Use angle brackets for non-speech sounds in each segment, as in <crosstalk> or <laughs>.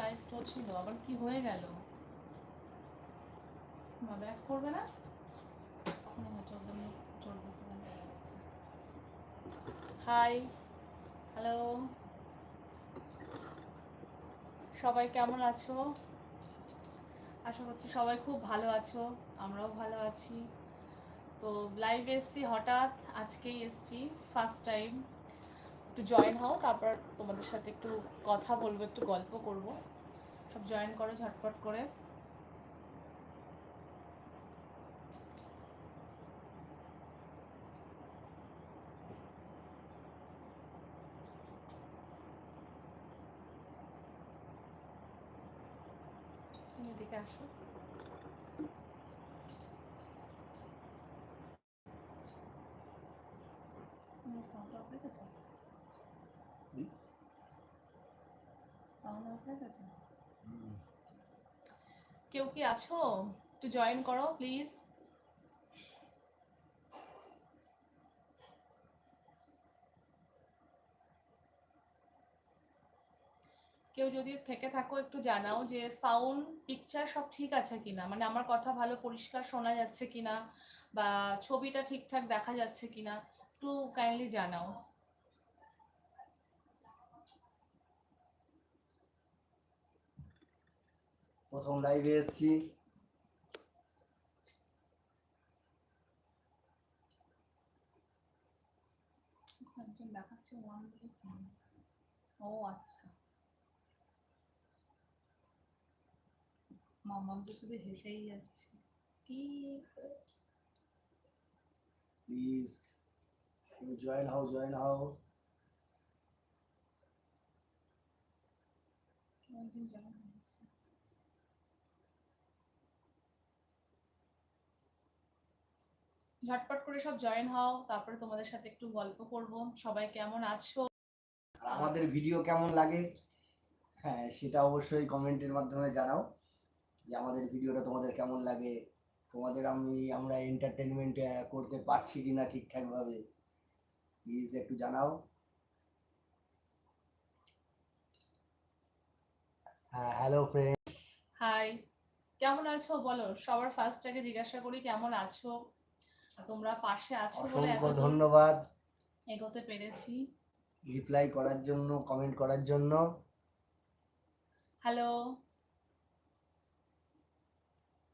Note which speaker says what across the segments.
Speaker 1: Live চলছিল আবার কি হয়ে গেল? মা ব্যাক করবে না? হাই হ্যালো সবাই কেমন আছো? আশা করছি সবাই খুব ভালো আছো, আমরাও ভালো আছি। তো লাইভ এসছি হঠাৎ, আজকেই এসছি ফার্স্ট টাইম একটু জয়েন হও, তারপর তোমাদের সাথে একটু কথা বলব, একটু গল্প করব। সব জয়েন করো, ঝটপট করে। এদিকে আসো। কেউ কি আছো? একটু জয়েন করো প্লিজ কেউ যদি থেকে থাকো একটু জানাও যে সাউন্ড পিকচার সব ঠিক আছে কিনা? মানে আমার কথা ভালো পরিষ্কার শোনা যাচ্ছে কিনা? বা ছবিটা ঠিকঠাক দেখা যাচ্ছে কিনা? একটু কাইন্ডলি জানাও।
Speaker 2: প্রথম লাইভে এসেছি।
Speaker 1: দেখাচ্ছে ওয়ান ও আচ্ছা। মামাম তো শুধু হেসেই যাচ্ছে।
Speaker 2: প্লিজ জয়েন হও জয়েন হও
Speaker 1: যেমন হয়েছে ঝটপট করে সব জয়েন হও তারপরে তোমাদের সাথে একটু গল্প করব। সবাই কেমন আছো?
Speaker 2: আমাদের ভিডিও কেমন লাগে? হ্যাঁ সেটা অবশ্যই কমেন্টের মাধ্যমে জানাও। যে আমাদের ভিডিওটা তোমাদের কেমন লাগে? তোমাদের আমি আমরা এন্টারটেনমেন্ট করতে পারছি কি কিনা ঠিকঠাকভাবে প্লিজ একটু জানাও। হ্যাঁ হ্যালো ফ্রেন্ডস
Speaker 1: হাই কেমন আছো? বলো সবার ফার্স্ট আগে জিজ্ঞাসা করি কেমন আছো? তোমরা পাশে আছো বলে
Speaker 2: অসংখ্য ধন্যবাদ।
Speaker 1: এগোতে পেরেছি।
Speaker 2: রিপ্লাই করার জন্য কমেন্ট করার জন্য। Hello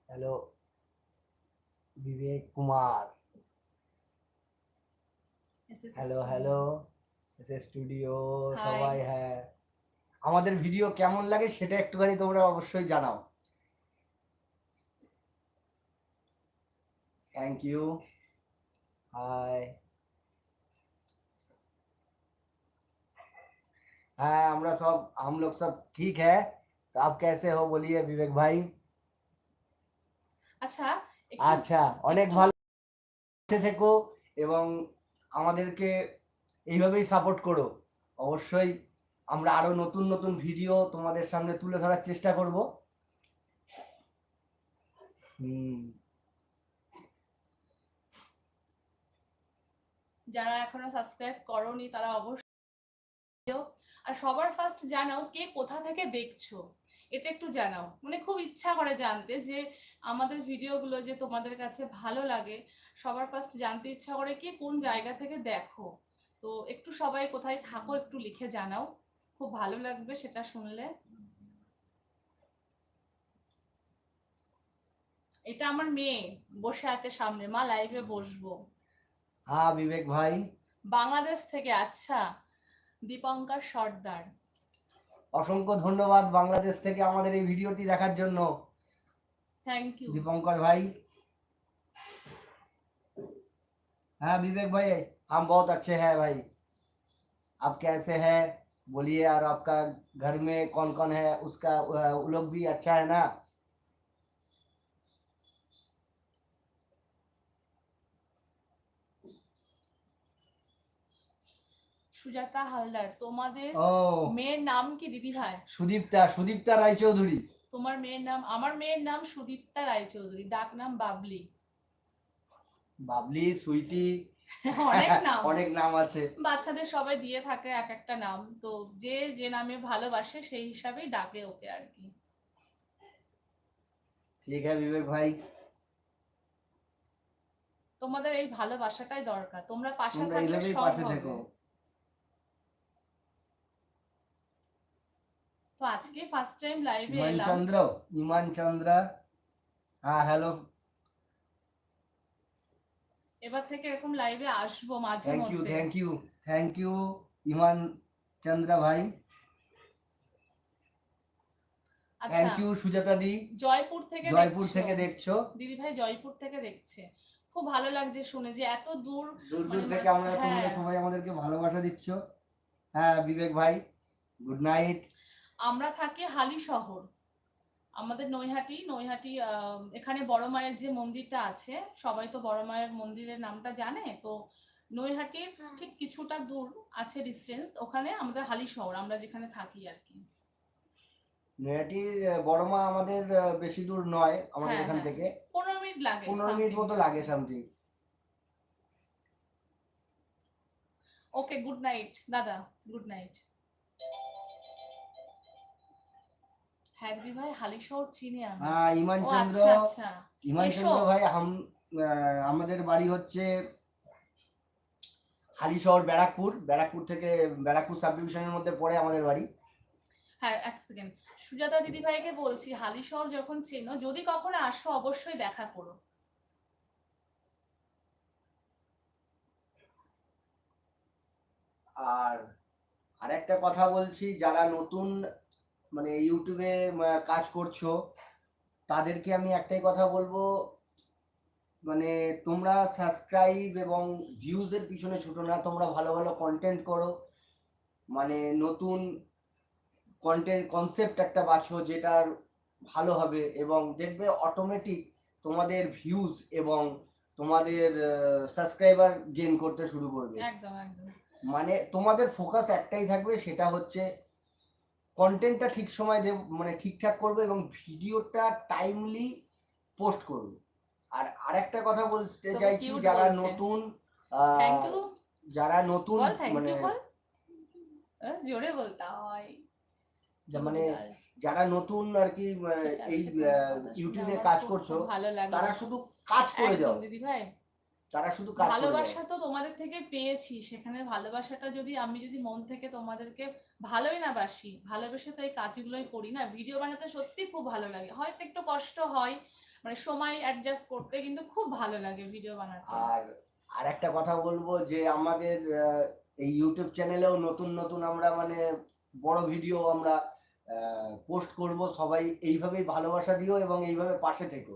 Speaker 2: hello Bibek Kumar hello hello S
Speaker 1: studio
Speaker 2: সবাই হ্যাঁ। আমাদের ভিডিও কেমন লাগে সেটা একটুখানি তোমরা অবশ্যই জানাও। Thank you हाय हाँ আমরা সব हम लोग सब ठीक है तो आप कैसे हो बोलिए विवेक भाई
Speaker 1: আচ্ছা একটু
Speaker 2: আচ্ছা অনেক ভালো পাশে থেকো এবং আমাদেরকে এইভাবেই সাপোর্ট করো অবশ্যই আমরা আরো নতুন নতুন ভিডিও তোমাদের সামনে তুলে ধরার চেষ্টা করব হুম
Speaker 1: যারা এখনও সাবস্ক্রাইব করোনি, তারা অবশ্যই। আর সবার ফার্স্ট জানাও কে কোথা থেকে দেখছ। এটা একটু জানাও। মানে খুব ইচ্ছা করে জানতে যে আমাদের ভিডিওগুলো যে তোমাদের কাছে ভালো লাগে, সবার ফার্স্ট জানতে ইচ্ছা করে কে কোন জায়গা থেকে দেখো। তো একটু সবাই কোথায় থাকো একটু লিখে জানাও। খুব ভালো লাগবে সেটা শুনলে। এটা আমার মেয়ে, বসে আছে সামনে, মা লাইভে বসবো।
Speaker 2: হ্যাঁ বিবেক ভাই
Speaker 1: বাংলাদেশ থেকে আচ্ছা দীপঙ্কর সর্দার
Speaker 2: অসংখ্য ধন্যবাদ বাংলাদেশ থেকে আমাদের এই ভিডিওটি দেখার জন্য
Speaker 1: থ্যাংক ইউ
Speaker 2: दीपंकर भाई हाँ विवेक भाई हम बहुत अच्छे हैं भाई आप कैसे हैं बोलिए और आपका घर में कौन कौन है उसका अ, वो लोग भी अच्छा है ना
Speaker 1: সুজাতা হালদার তোমাদের
Speaker 2: ও।
Speaker 1: মেয়ের নাম কি দিদি ভাই?
Speaker 2: সুদীপ্তা সুদীপ্তা রায়চৌধুরী।
Speaker 1: তোমার মেয়ের নাম আমার মেয়ের নাম সুদীপ্তা রায়চৌধুরী ডাক নাম বাবলি।
Speaker 2: বাবলি সুইটি। <laughs>
Speaker 1: অনেক নাম।
Speaker 2: অনেক নাম আছে।
Speaker 1: বাচ্চাদের সবাই দিয়ে থাকে এক একটা নাম তো যে যে নামে ভালোবাসে সেই হিসাবেই ডাকে ওকে আর কি।
Speaker 2: ঠিক আছে বিবেক ভাই।
Speaker 1: তোমাদের এই ভালোবাসাটাই দরকার তোমরা পাশে থাকলে সব হবে। তো আজকে ফার্স্ট টাইম লাইভে এলাম।
Speaker 2: চন্দ্র ইমান চন্দ্র হ্যাঁ হ্যালো
Speaker 1: এবার থেকে এরকম লাইভে আসব মাঝে
Speaker 2: থ্যাংক ইউ
Speaker 1: মধ্যে।
Speaker 2: Thank you thank you Iman Chandra ভাই।
Speaker 1: আচ্ছা।
Speaker 2: থ্যাংক ইউ সুজাতা দি।
Speaker 1: জয়পুর থেকে
Speaker 2: জয়পুর থেকে দেখছ।
Speaker 1: দিদি ভাই জয়পুর থেকে দেখছে। খুব ভালো লাগছে শুনে যে এত দূর
Speaker 2: দূর দূর
Speaker 1: মানে
Speaker 2: থেকে আমরা তোমরা
Speaker 1: হ্যাঁ।
Speaker 2: সবাই আমাদেরকে ভালোবাসা দিচ্ছ। হ্যাঁ বিবেক ভাই গুড নাইট
Speaker 1: আমরা থাকি হালি শহর। আমাদের নৈহাটি নৈহাটি আহ, এখানে বড় মায়ের যে মন্দিরটা আছে সবাই তো বড় মায়ের মন্দিরের নামটা জানে তো নৈহাটির ঠিক কিছুটা দূর আছে ডিস্টেন্স ওখানে আমাদের হালি শহর আমরা যেখানে থাকি আর কি।
Speaker 2: নয়াটির বড়মা আমাদের বেশি দূর নয় আমাদের
Speaker 1: হ্যাঁ,
Speaker 2: এখান
Speaker 1: হ্যাঁ।
Speaker 2: থেকে।
Speaker 1: পনেরো মিনিট লাগে
Speaker 2: পনেরো মিনিট মতো লাগে সামথিং
Speaker 1: ওকে গুড নাইট দাদা গুড নাইট হ্যাঁ
Speaker 2: হ্যাঁ ইমান চন্দ্র
Speaker 1: আচ্ছা আচ্ছা।
Speaker 2: ইমান চন্দ্র ভাই হাম আহ, আমাদের বাড়ি হচ্ছে হালিশহর ব্যারাকপুর। ব্যারাকপুর থেকে ব্যারাকপুর সাব ডিভিশনের মধ্যে পড়ে আমাদের বাড়ি।
Speaker 1: হ্যাঁ এক সেকেন্ড। সুজাতা দিদি ভাইকে বলছি হালি শহর যখন চেনো যদি কখনো আসো অবশ্যই দেখা করো।
Speaker 2: আর আরেকটা কথা বলছি যারা নতুন মানে ইউটিউবে কাজ করছ তাদেরকে আমি একটাই কথা বলব মানে তোমরা সাবস্ক্রাইব এবং ভিউজের পিছনে ছুটো না তোমরা ভালো ভালো কন্টেন্ট করো। মানে নতুন কন্টেন্ট কনসেপ্ট একটা বাছো যেটার ভালো হবে এবং দেখবে অটোমেটিক তোমাদের ভিউজ এবং তোমাদের সাবস্ক্রাইবার গেইন করতে শুরু করবে।
Speaker 1: একদম একদম।
Speaker 2: মানে তোমাদের ফোকাস একটাই থাকবে সেটা হচ্ছে কন্টেন্টটা ঠিক সময় দেব মানে ঠিকঠাক করবে এবং ভিডিওটা টাইমলি পোস্ট করবে। আর আরেকটা কথা বলতে চাইছি যারা নতুন যারা নতুন মানে
Speaker 1: জোরে বলতে হয়
Speaker 2: মানে যারা নতুন আর কি এই ইউটিউবে কাজ করছ তারা শুধু কাজ করে যাও।
Speaker 1: দিদি ভাই
Speaker 2: তারা শুধু কাজ
Speaker 1: ভালোবাসা তো তোমাদের থেকে পেয়েছি সেখানে ভালোবাসাটা যদি আমি যদি মন থেকে তোমাদেরকে ভালোই না বাসি ভালোবেসে তো এই কাজগুলোই করি না ভিডিও বানাতে সত্যি খুব ভালো লাগে। হয়তো একটু কষ্ট হয় মানে সময় অ্যাডজাস্ট করতে কিন্তু খুব ভালো লাগে ভিডিও বানাতে।
Speaker 2: আর আর একটা কথা বলব যে আমাদের এই ইউটিউব চ্যানেলেও নতুন নতুন আমরা মানে বড় ভিডিও আমরা পোস্ট করব সবাই এইভাবেই ভালোবাসা দিও এবং এইভাবে পাশে থেকো।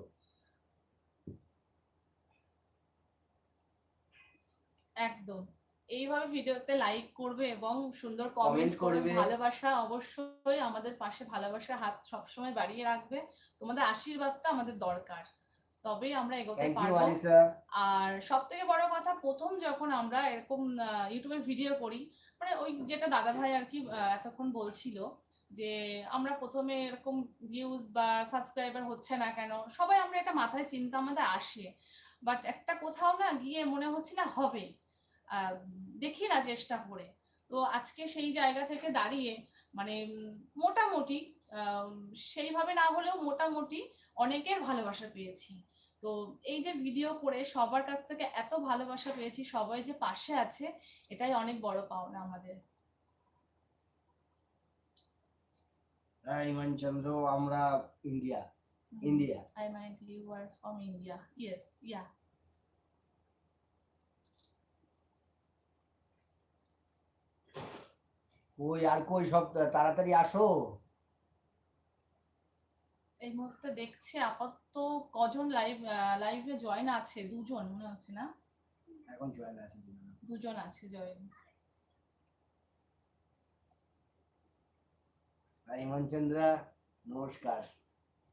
Speaker 1: একদম। এইভাবে ভিডিওতে লাইক করবে এবং সুন্দর কমেন্ট করবে। ভালোবাসা অবশ্যই আমাদের পাশে ভালোবাসার হাত সবসময় বাড়িয়ে রাখবে। তোমাদের আশীর্বাদটা আমাদের দরকার। তবেই আমরা এগোতে পারব। আর সব থেকে বড় কথা প্রথম যখন আমরা এরকম ইউটিউবে ভিডিও করি মানে ওই যেটা দাদা ভাই আর কি এতক্ষণ বলছিল যে আমরা প্রথমে এরকম ভিউজ বা সাবস্ক্রাইবার হচ্ছে না কেন সবাই আমরা এটা মাথায় চিন্তা আমাদের আসে। বাট একটা কোথাও না গিয়ে মনে হচ্ছে না হবে। দেখি না চেষ্টা করে। তো আজকে সেই জায়গা থেকে দাঁড়িয়ে মানে মোটামুটি সেইভাবে না হলেও মোটামুটি অনেকের ভালোবাসা পেয়েছি। তো এই যে ভিডিও করে সবার কাছ থেকে এত ভালোবাসা পেয়েছি সবাই যে পাশে আছে এটাই অনেক বড় পাওনা আমাদের।
Speaker 2: হ্যাঁ ইমান চন্দ্র আমরা India. India.
Speaker 1: I mind you are from India yes ya
Speaker 2: কই আর কই সব তাড়াতাড়ি আসো।
Speaker 1: এই মুহূর্তে দেখছে আপাতত কজন লাইভ লাইভে জয়েন আছে? দুজন মনে হচ্ছে না?
Speaker 2: এখন জয়েন আছে
Speaker 1: দুজন। আছে জয়েন
Speaker 2: ইমান চন্দ্র নমস্কার।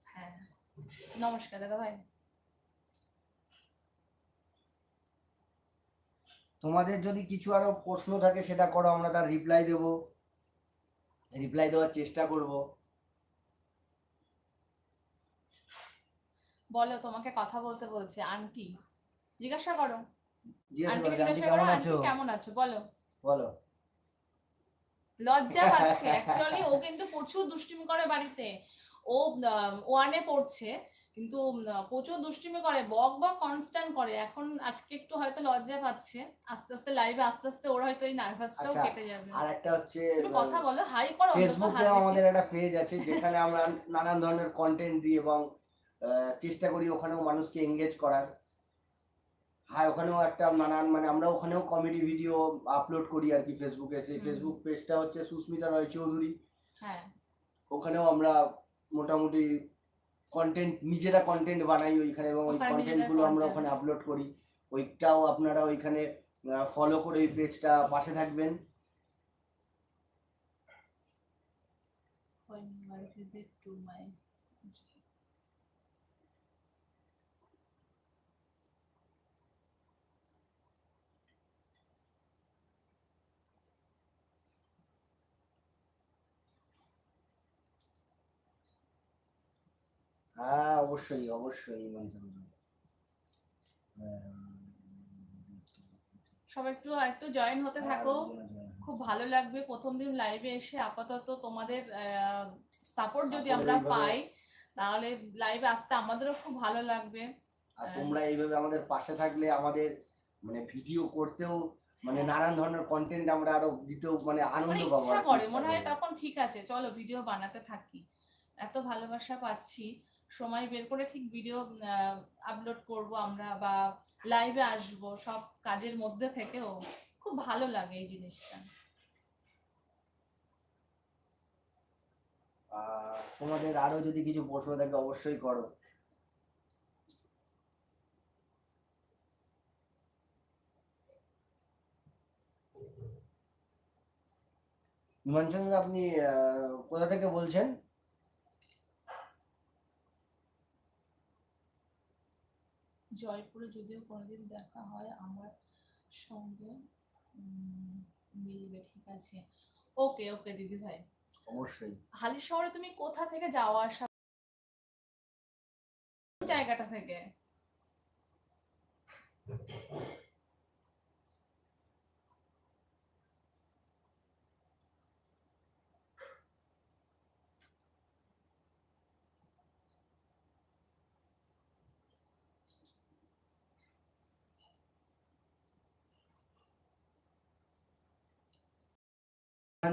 Speaker 1: হ্যাঁ নমস্কার দাদা ভাই।
Speaker 2: তোমাদের যদি কিছু আরও প্রশ্ন থাকে সেটা করো আমরা তার রিপ্লাই দেব। রিপ্লাই দেওয়ার চেষ্টা করব।
Speaker 1: বলো তোমাকে কথা বলতে বলছে আন্টি। জিজ্ঞাসা করো। আন্টিকে
Speaker 2: আন্টি
Speaker 1: জিজ্ঞাসা করো
Speaker 2: কেমন
Speaker 1: আন্টি
Speaker 2: আছো?
Speaker 1: কেমন আছো? বলো।
Speaker 2: বলো।
Speaker 1: লজ্জা পাচ্ছে। <laughs> অ্যাকচুয়ালি ও কিন্তু প্রচুর দুষ্টুমি করে বাড়িতে। ও ওয়ানে পড়ছে। কিন্তু প্রচুর দুষ্টুমি করে বক বক কনস্ট্যান্ট করে। এখন আজকে একটু হয়তো লজ্জা পাচ্ছে। আস্তে আস্তে লাইভে আস্তে আস্তে ওর হয়তো এই নার্ভাসটাও
Speaker 2: আচ্ছা,
Speaker 1: কেটে যাবে।
Speaker 2: আর একটা হচ্ছে
Speaker 1: একটু কথা বলো হাই করো
Speaker 2: ফেসবুকে আমাদের একটা পেজ আছে যেখানে আমরা নানান ধরনের কন্টেন্ট দিই এবং চেষ্টা করি ওখানেও মানুষকে এঙ্গেজ করার। হ্যাঁ ওখানেও একটা নানান মানে আমরা ওখানেও কমেডি ভিডিও আপলোড করি আর কি ফেসবুকে সেই ফেসবুক পেজটা হচ্ছে সুস্মিতা রয় চৌধুরী
Speaker 1: হ্যাঁ।
Speaker 2: ওখানেও আমরা মোটামুটি কন্টেন্ট নিজেরা কন্টেন্ট বানাই ওইখানে এবং ওই
Speaker 1: ওখানে নিজেদের
Speaker 2: কন্টেন্টগুলো আমরা ওখানে আপলোড করি। ওইটাও আপনারা ওইখানে ফলো করে ওই পেজটা পাশে থাকবেন।
Speaker 1: When you visit to my
Speaker 2: হ্যাঁ অবশ্যই অবশ্যই মঞ্চন
Speaker 1: সবাই একটু একটু জয়েন হতে
Speaker 2: হ্যাঁ,
Speaker 1: থাকো। খুব ভালো লাগবে প্রথম দিন লাইভে এসে আপাতত তোমাদের সাপোর্ট যদি আমরা পাই তাহলে লাইভে আসতে আমাদেরও খুব ভালো লাগবে।
Speaker 2: আর তোমরা এইভাবে আমাদের পাশে থাকলে আমাদের মানে ভিডিও করতেও মানে
Speaker 1: হ্যাঁ।
Speaker 2: নানান ধরনের কন্টেন্ট আমরা আরও দিতেও মানে আনন্দ
Speaker 1: মানে
Speaker 2: পাবো
Speaker 1: ইচ্ছা করে মনে হয় তখন ঠিক আছে চলো ভিডিও বানাতে থাকি। এত ভালোবাসা পাচ্ছি। সময় বের করে ঠিক ভিডিও আপলোড করব আমরা বা লাইভে আসব, সব কাজের মধ্যে থেকেও খুব ভালো লাগে এই জিনিসটা।
Speaker 2: তোমাদের আরও যদি কিছু প্রশ্ন থাকে অবশ্যই করো। হিমাঞ্চন্দ্র আপনি কোথা থেকে বলছেন?
Speaker 1: জয়পুরে যদিও কোনোদিন দেখা হয় আমার সঙ্গে মিলবে ঠিক আছে। ওকে ওকে দিদি ভাই।
Speaker 2: অবশ্যই।
Speaker 1: হালি শহরে তুমি কোথা থেকে যাওয়া আসা জায়গাটা থেকে?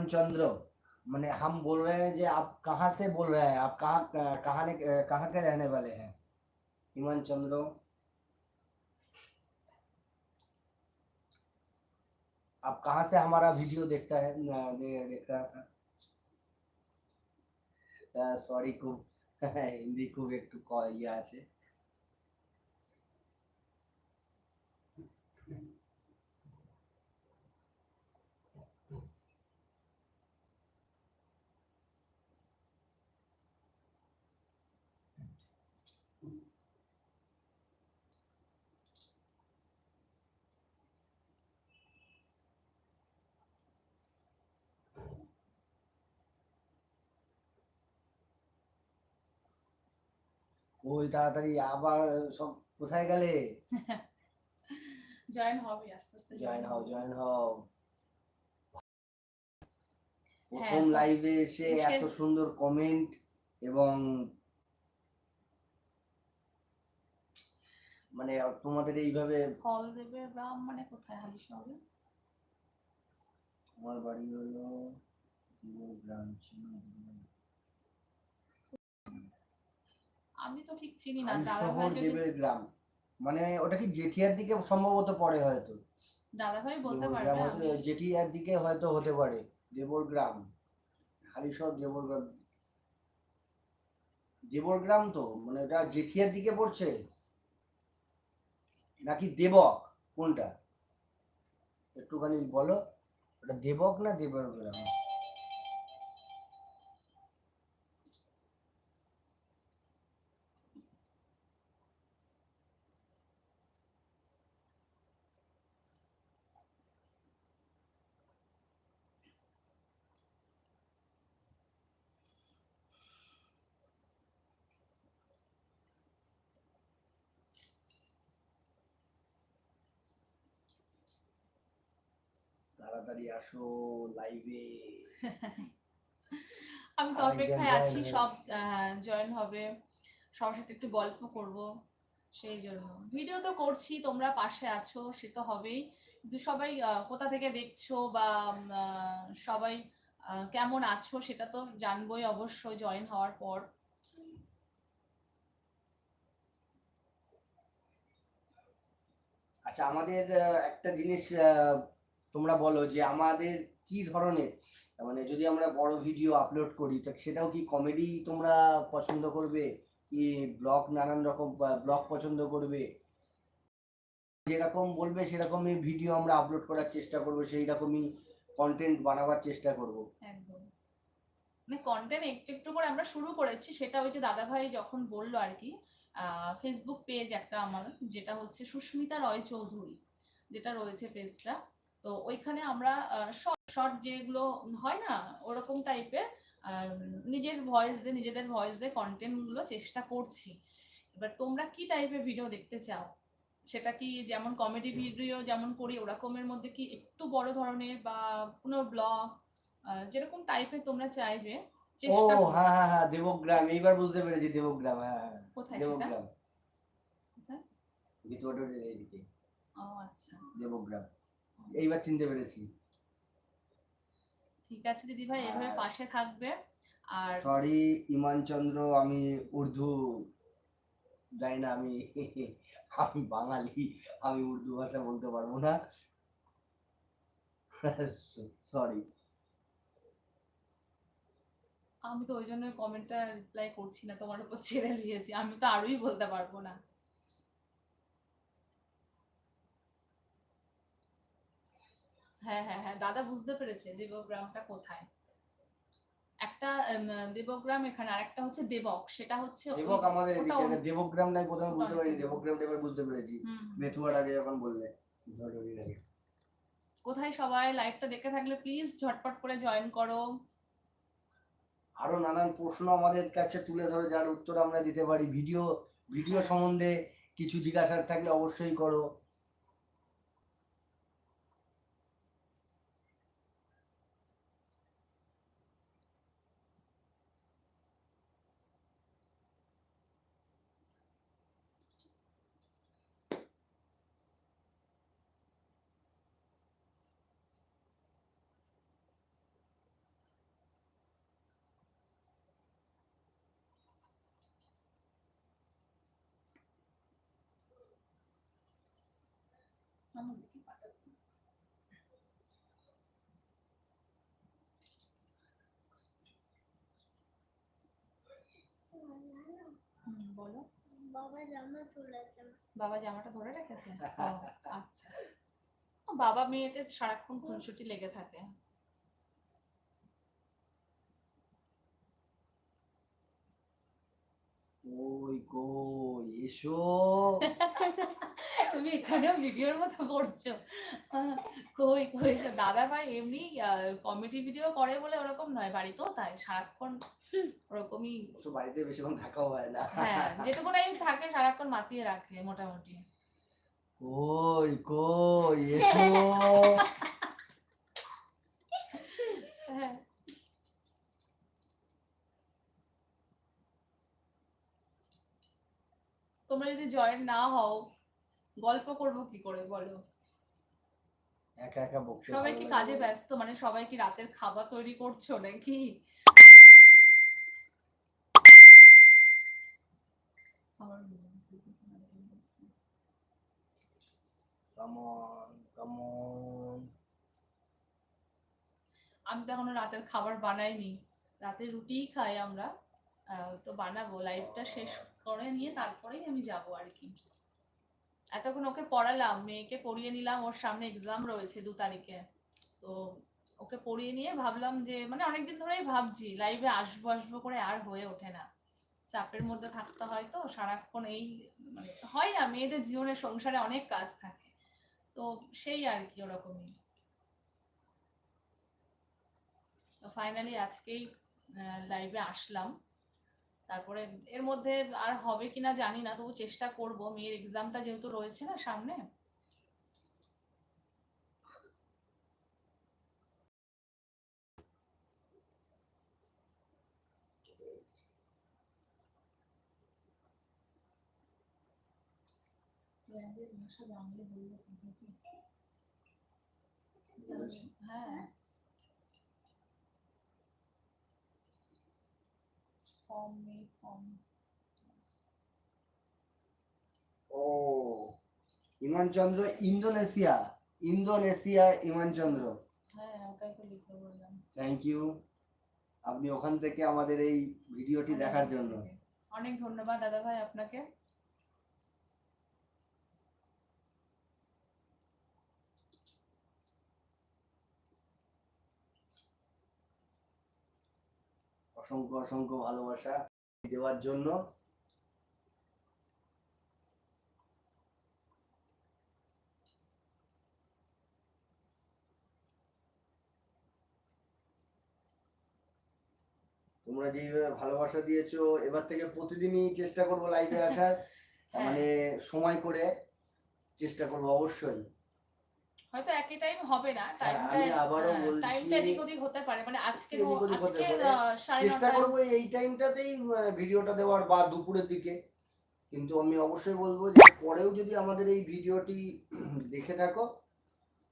Speaker 2: चंद्र मैंने हम बोल रहे हैं जो आप कहाँ से बोल रहे हैं? आप कहाँ कहाँ ने कहाँ के रहने वाले हैं? हिमान चंद्र आप कहाँ से हमारा वीडियो देखता है? दे, देख रहा था। सॉरी खूब। <laughs> हिंदी खूब एक तो कॉल ये আছে ওই তাড়াতাড়ি আবার সব কোথায় গেলে? <laughs>
Speaker 1: জয়েন হবে আস্তে আস্তে
Speaker 2: জয়েন হও জয়েন হও।
Speaker 1: হ্যাঁ,
Speaker 2: প্রথম লাইভে এসে এত সুন্দর কমেন্ট এবং মানে তোমাদের এইভাবে
Speaker 1: ফলদেবের গ্রাম মানে কোথায় হালি শহরে
Speaker 2: আমার বাড়ি হলো গ্রাম
Speaker 1: আমি তো ঠিক চিনি না
Speaker 2: শহর দেবের গ্রাম। মানে ওটা কি জেঠিয়ার দিকে সম্ভবত পড়ে হয়তো?
Speaker 1: দাদা ভাই বলতে পারবে
Speaker 2: জেঠিয়ার দিকে হয়তো হতে পারে দেবরগ্রাম হালিশহর দেবরগ্রাম দেবরগ্রাম তো মানে এটা জেঠিয়ার দিকে পড়ছে? নাকি দেবক? কোনটা? একটুখানি বলো ওটা দেবক না দেবরগ্রাম তাড়াতাড়ি আসো লাইভে <laughs>
Speaker 1: আমি তো অপেক্ষায় আছি সব জয়েন হবে। সবার সাথে একটু গল্প করব সেই জন্য। ভিডিও তো করছি তোমরা পাশে আছো সে তো হবেই। কিন্তু সবাই কোথা থেকে দেখছ বা সবাই কেমন আছো সেটা তো জানবোই অবশ্যই জয়েন হওয়ার পর।
Speaker 2: আচ্ছা আমাদের একটা জিনিস আহ, তোমরা বলো যে আমাদের কি ধরনের? মানে যদি আমরা বড় ভিডিও আপলোড করি, তো সেটাও কি কমেডি তোমরা পছন্দ করবে? কি ব্লগ নানান রকম ব্লগ পছন্দ করবে? যেরকম বলবে সেরকমই ভিডিও আমরা আপলোড করার চেষ্টা করব সেই রকমই কন্টেন্ট বানাবার চেষ্টা করব।
Speaker 1: একদম। মানে কন্টেন্ট একটু একটু করে আমরা শুরু করেছি, সেটা ওই যে দাদাভাই যখন বলল আর কি ফেসবুক পেজ একটা আমার, যেটা হচ্ছে সুস্মিতা রয় চৌধুরী যেটা রয়েছে পেজটা তো ওইখানে আমরা শর্ট যেগুলো হয় না ওরকম টাইপের নিজের ভয়েস দিয়ে নিজেদের ভয়েস দিয়ে কন্টেন্টগুলো চেষ্টা করছি। এবার তোমরা কি টাইপের ভিডিও দেখতে চাও? সেটা কি যেমন কমেডি ভিডিও যেমন করি ওরকমের মধ্যে কি একটু বড় ধরনের বা কোনো ব্লগ যেরকম টাইপের তোমরা চাইবে
Speaker 2: ও। হ্যাঁ হ্যাঁ হ্যাঁ দেবগ্রাম এইবার বুঝতে পেরেছি দেবগ্রাম হ্যাঁ হ্যাঁ
Speaker 1: কোথায়
Speaker 2: দেবগ্রাম।
Speaker 1: ও আচ্ছা।
Speaker 2: দেবগ্রাম। এইবার চিনতে পেরেছি।
Speaker 1: ঠিক আছে দিদি ভাই এভাবে পাশে থাকবে। আর
Speaker 2: সরি ইমান চন্দ্র আমি উর্দু জানি না আমি <laughs> আমি বাঙালি আমি উর্দু ভাষা বলতে পারব না। <laughs> সরি
Speaker 1: আমি তো ওই জন্য কমেন্টটা রিপ্লাই করছি না তোমার উপর ছেড়ে দিয়েছি। আমি তো আরোই বলতে পারব না। হ্যাঁ হ্যাঁ হ্যাঁ দাদা বুঝতে পেরেছে দেবগ্রামটা কোথায়। একটা দেবগ্রাম এখানে আর একটা হচ্ছে দেবক সেটা হচ্ছে
Speaker 2: দেবক আমাদের এদিকে দেবগ্রাম নাই প্রথমে বুঝতে পারিনি
Speaker 1: অন্য।
Speaker 2: দেবগ্রামটা এবার বুঝতে পেরেছি।
Speaker 1: হুম।
Speaker 2: আগে যখন বললে আগে
Speaker 1: কোথায় সবাই লাইভটা দেখে থাকলে প্লিজ ঝটপট করে জয়েন করো।
Speaker 2: আরও নানান প্রশ্ন আমাদের কাছে তুলে ধরো যার উত্তর আমরা দিতে পারি। ভিডিও ভিডিও সম্বন্ধে কিছু জিজ্ঞাসার থাকলে অবশ্যই করো।
Speaker 1: বলো।
Speaker 3: বাবা জামা তুলেছে।
Speaker 1: বাবা জামাটা ধরে রেখেছে? আচ্ছা। বাবা মেয়েতে সারাক্ষণ খুনসুটি লেগে থাকে।
Speaker 2: ওই কই এসো।
Speaker 1: তুমি এখানেও ভিডিওর মতো করছ। কই কই দাদা ভাই এমনি কমেডি ভিডিও করে বলে ওরকম নয় বাড়িতেও তাই সারাক্ষণ ওরকমই।
Speaker 2: বাড়িতে বেশিক্ষণ থাকাও হয় না।
Speaker 1: হ্যাঁ যেটুকু টাইম থাকে সারাক্ষণ মাতিয়ে রাখে মোটামুটি।
Speaker 2: কই কই <laughs> এসো।
Speaker 1: হ্যাঁ। তোমরা যদি জয়েন না হও গল্প করব কি করে বলো?
Speaker 2: একা একা বকতে
Speaker 1: সবাই কি কাজে ব্যস্ত? মানে সবাই কি রাতের খাবার তৈরি করছ নাকি?
Speaker 2: Come on, come on.
Speaker 1: আমি তো এখনও রাতের খাবার বানাইনি। রাতে রুটিই খাই আমরা। তো বানাবো। লাইফটা শেষ করে নিয়ে তারপরেই আমি যাব আর কি। এতক্ষণ ওকে পড়ালাম। মেয়েকে পড়িয়ে নিলাম। ওর সামনে এক্সাম রয়েছে দু তারিখে। তো ওকে পড়িয়ে নিয়ে ভাবলাম যে মানে অনেকদিন ধরেই ভাবছি লাইভে আসব আসব করে আর হয়ে ওঠে না। চাপের মধ্যে থাকতে হয় তো সারাক্ষণ এই মানে হয় না মেয়েদের জীবনে সংসারে অনেক কাজ থাকে। তো সেই আর কি ওরকমই। তো ফাইনালি আজকেই লাইভে আসলাম। তারপরে এর মধ্যে আর হবে কিনা জানি না, তবু চেষ্টা করব। মেয়ের এক্সামটা যেহেতু রয়েছে না সামনে আমাদের ভাষা বাংলা বললে কি হ্যাঁ ফর্ম মে ফর্ম
Speaker 2: ও ইমান চন্দ্র ইন্দোনেশিয়া। ইন্দোনেশিয়া ইমান চন্দ্র
Speaker 1: হ্যাঁ
Speaker 2: থ্যাংক ইউ আপনি ওখান থেকে আমাদের এই ভিডিওটি দেখার জন্য।
Speaker 1: অনেক ধন্যবাদ দাদা ভাই আপনাকে।
Speaker 2: অসংখ্য অসংখ্য ভালোবাসা দেওয়ার জন্য। তোমরা যেভাবে ভালোবাসা দিয়েছ এবার থেকে প্রতিদিনই চেষ্টা করব লাইভে আসার।
Speaker 1: হ্যাঁ।
Speaker 2: মানে সময় করে চেষ্টা করব অবশ্যই।
Speaker 1: হয়তো একই টাইম হবে না
Speaker 2: হ্যাঁ,
Speaker 1: টাইমটা
Speaker 2: আবারও বলছি-
Speaker 1: টাইমটা এদিক ওদিক হতে পারে মানে আজকে
Speaker 2: চেষ্টা করব এই টাইমটাতেই ভিডিওটা দেওয়ার বা দুপুরের দিকে। কিন্তু আমি অবশ্যই বলব যে পরেও যদি আমাদের এই ভিডিওটি <clears throat> দেখে থাকো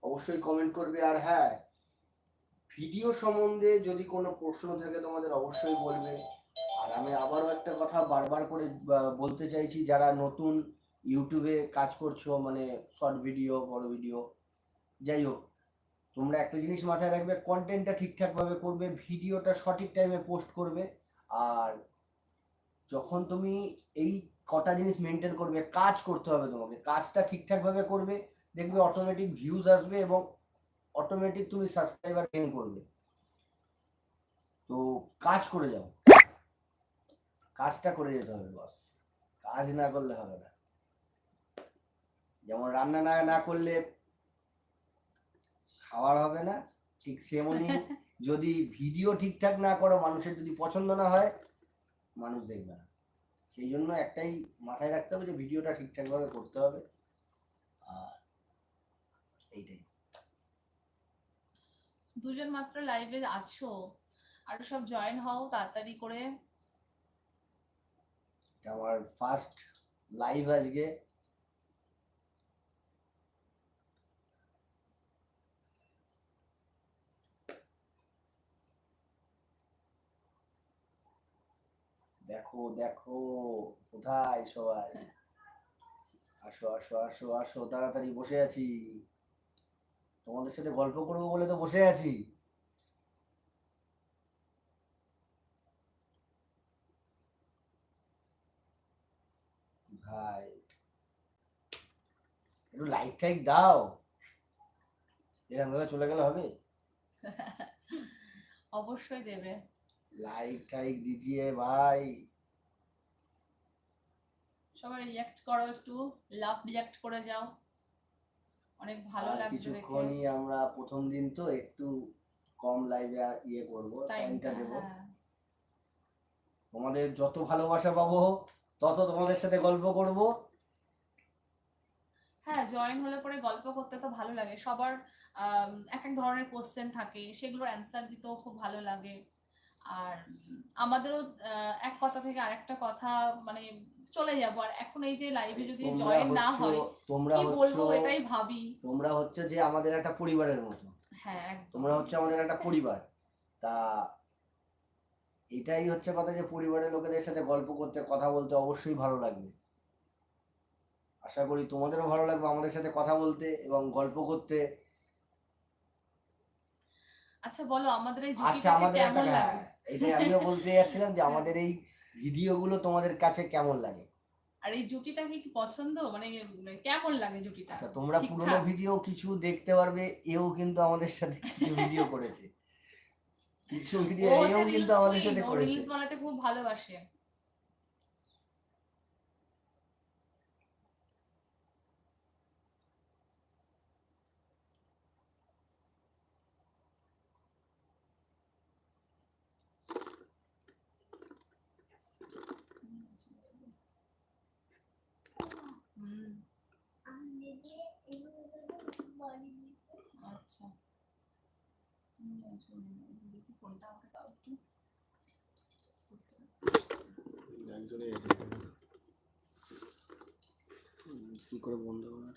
Speaker 2: অবশ্যই কমেন্ট করবে। আর হ্যাঁ ভিডিও সম্বন্ধে যদি কোনো প্রশ্ন থাকে তোমাদের অবশ্যই বলবে। আর আমি আবারও একটা কথা বারবার করে বলতে চাইছি যারা নতুন ইউটিউবে কাজ করছ মানে শর্ট ভিডিও বড় ভিডিও যাই হোক, তোমরা একটা জিনিস মাথায় রাখবে কন্টেন্টটা ঠিকঠাকভাবে করবে, ভিডিওটা সঠিক টাইমে পোস্ট করবে, আর যখন তুমি এই কটা জিনিস মেনটেন করবে, কাজ করতে হবে তোমাকে। কাজটা ঠিকঠাকভাবে করবে, দেখবে অটোমেটিক ভিউজ আসবে এবং অটোমেটিক তুমি সাবস্ক্রাইবার গেইন করবে। তো কাজ করে যাও। কাজটা করে যেতে হবে বস কাজ না করলে হবে না। যেমন রান্না না না করলে খাওয়ার হবে না। ঠিক সেমনি যদি ভিডিও ঠিকঠাক না করো মানুষের যদি পছন্দ না হয় মানুষ দেখবে না। সেই জন্য একটাই মাথায় রাখতে হবে যে ভিডিওটা ঠিকঠাকভাবে করতে হবে। আর এইটাই।
Speaker 1: দুজন মাত্র লাইভে আছো। আর সব জয়েন হও তাড়াতাড়ি করে।
Speaker 2: আমার ফার্স্ট লাইভ আজকে। দেখো দেখো, কোথায় সবাই? আসো আসো আসো আসো, তাড়াতাড়ি বসে আছি। তোমাদের সাথে গল্প করব বলে তো বসে আছি। ভাই, একটু লাইক টাইক দাও। এরকম চলে গেলে হবে? <laughs>
Speaker 1: অবশ্যই দেবে।
Speaker 2: লাইক টাইক দিজিয়ে ভাই
Speaker 1: সবাই রিয়াক্ট করো একটু লাভ রিয়াক্ট করে যাও। অনেক ভালো লাগছে
Speaker 2: কিছুক্ষণই আমরা প্রথম দিন তো একটু কম লাইভে ইয়ে করব টাইমটা দেবো।
Speaker 1: হ্যাঁ।
Speaker 2: তোমাদের যত ভালোবাসা পাবো তত তোমাদের সাথে গল্প করব।
Speaker 1: হ্যাঁ জয়েন হলে পরে গল্প করতে তো ভালো লাগে। সবার এক এক ধরনের কোশ্চেন থাকে সেগুলোর অ্যান্সার দিতেও খুব ভালো লাগে। আর আমাদেরও এক কথা থেকে আরেকটা কথা মানে চলে যাব। আর এখন এই যে লাইভে যদি
Speaker 2: তোমরা
Speaker 1: জয়েন না হয়
Speaker 2: তোমরা
Speaker 1: বলব এটাই ভাবি।
Speaker 2: তোমরা হচ্ছে যে আমাদের একটা পরিবারের মতো।
Speaker 1: হ্যাঁ
Speaker 2: তোমরা হচ্ছে আমাদের একটা পরিবার। তা এটাই হচ্ছে কথা যে পরিবারের লোকেদের সাথে গল্প করতে কথা বলতে অবশ্যই ভালো লাগবে। আশা করি তোমাদেরও ভালো লাগবে আমাদের সাথে কথা বলতে এবং গল্প করতে।
Speaker 1: আচ্ছা বলো আমাদের এই
Speaker 2: আচ্ছা আমাদের একটা
Speaker 1: কেমন লাগে?
Speaker 2: এটাই আমিও বলতে যাচ্ছিলাম যে আমাদের এই ভিডিওগুলো তোমাদের কাছে কেমন লাগে?
Speaker 1: আর এই জুটিটা কি পছন্দ? মানে কেমন লাগে জুটিটা?
Speaker 2: আচ্ছা তোমরা? পুরোনো ভিডিও কিছু দেখতে পারবে এও কিন্তু আমাদের সাথে কিছু ভিডিও করেছে। কিছু ভিডিও এও কিন্তু আমাদের সাথে করেছে।
Speaker 1: রিলস বানাতে খুব ভালোবাসে হুম
Speaker 3: আমি দিদি এগুলো বডি
Speaker 1: আচ্ছা হুম, আচ্ছা, দেখি ফোনটা আমাকে দাও একটু
Speaker 4: একজনই
Speaker 2: কি করে বন্ধ হবে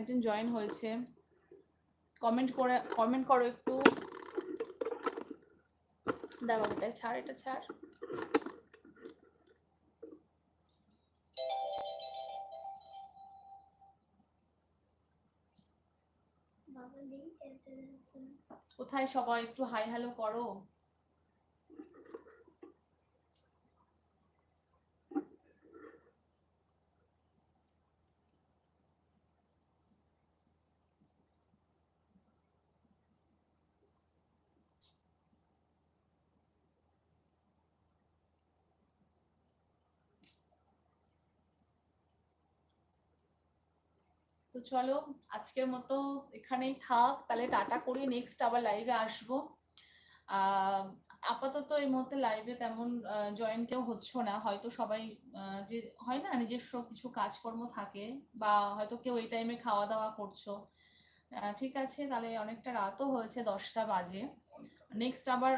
Speaker 1: আরেকজন জয়েন হয়েছে। কমেন্ট করে কমেন্ট করো একটু। দাঁড়াও এটা ছাড় এটা ছাড়। কোথায় সবাই একটু হাই হ্যালো করো? চলো, আজকের মতো এখানেই থাক। তাহলে টাটা করে নেক্সট আবার লাইভে আসব। আপাতত এই মুহূর্তে লাইভে তেমন জয়েন কেউ হচ্ছে না। হয়তো সবাই যে, হয় না নিজস্ব কিছু কাজকর্ম থাকে বা হয়তো কেউ এই টাইমে খাওয়া দাওয়া করছ। ঠিক আছে, তাহলে অনেকটা রাতও হয়েছে, দশটা বাজে। নেক্সট আবার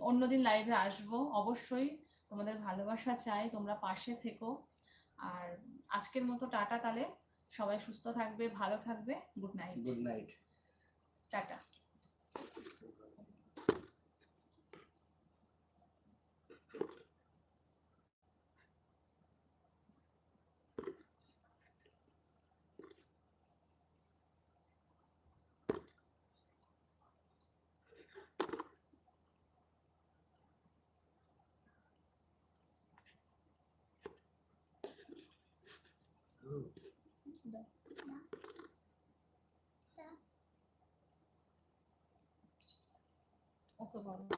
Speaker 1: অন্যদিন লাইভে আসব, অবশ্যই। তোমাদের ভালোবাসা চাই, তোমরা পাশে থেকো। আর আজকের মতো টাটা তাহলে। সবাই সুস্থ থাকবে ভালো থাকবে good night
Speaker 2: good night
Speaker 1: tata. Okay বলো